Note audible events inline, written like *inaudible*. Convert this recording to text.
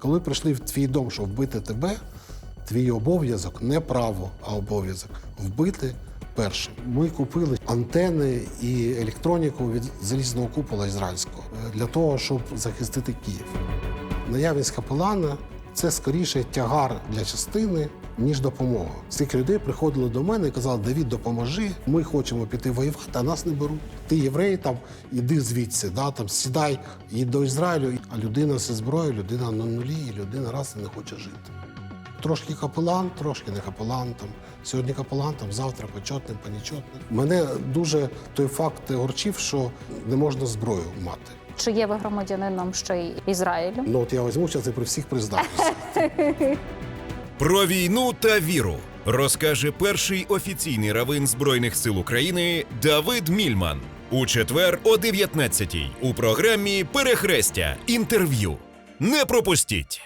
Коли прийшли в твій дом, щоб вбити тебе, твій обов'язок не право, а обов'язок вбити першим. Ми купили антени і електроніку від залізного купола ізраїльського е, для того, щоб захистити Київ. Наявність капелана це скоріше тягар для частини, ніж допомога. Стільки людей приходили до мене і казали, Давід, допоможи, ми хочемо піти воювати, а нас не беруть. Ти єврей, там іди звідси, да, там сідай, їдь до Ізраїлю. А людина зі зброєю, людина на нулі, і людина раз і не хоче жити. Трошки капелан, трошки не капелан. Там. Сьогодні капелан, там, завтра почетний, панічотний. Мене дуже той факт горчив, що не можна зброю мати. Чи є ви громадянином ще й Ізраїлю? Ну от я візьму зараз і при всіх признаюся. *laughs* Про війну та віру розкаже перший офіційний равин Збройних сил України Давид Мільман у четвер о 19-й у програмі Перехрестя. Інтерв'ю. Не пропустіть!